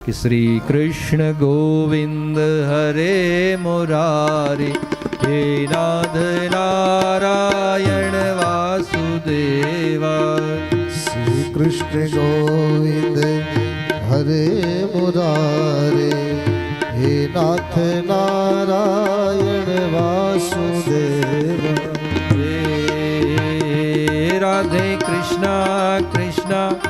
શ્રી કૃષ્ણ ગોવિંદ હરે મોરારી હે રાધ નારાયણ વાસુદેવા શ્રી કૃષ્ણ ગોવિંદ હરે મુરારે હે નાથ નારાયણ વાસુદેવ હે રાધે કૃષ્ણ કૃષ્ણ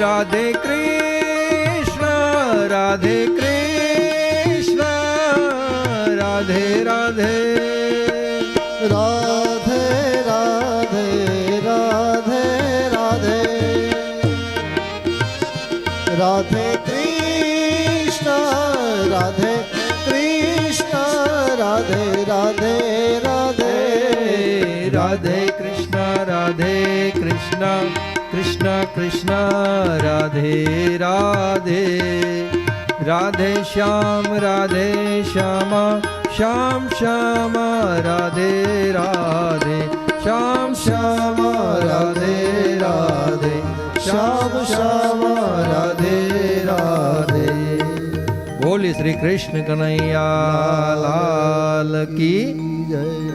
રાધે કૃષ્ણ રાધે કૃષ્ણ રાધે રાધે. રાધે રાધે રાધે રાધે. રાધે કૃષ્ણ રાધે કૃષ્ણ રાધે રાધે રાધે. રાધે કૃષ્ણ રાધે કૃષ્ણ. कृष्ण कृष्ण, राधे राधे। राधे श्याम, राधे श्यामा। श्याम श्याम, राधे राधे। श्याम श्याम, राधे राधे। श्याम श्याम, राधे राधे। बोली श्री कृष्ण कन्हैया, लाल की जय।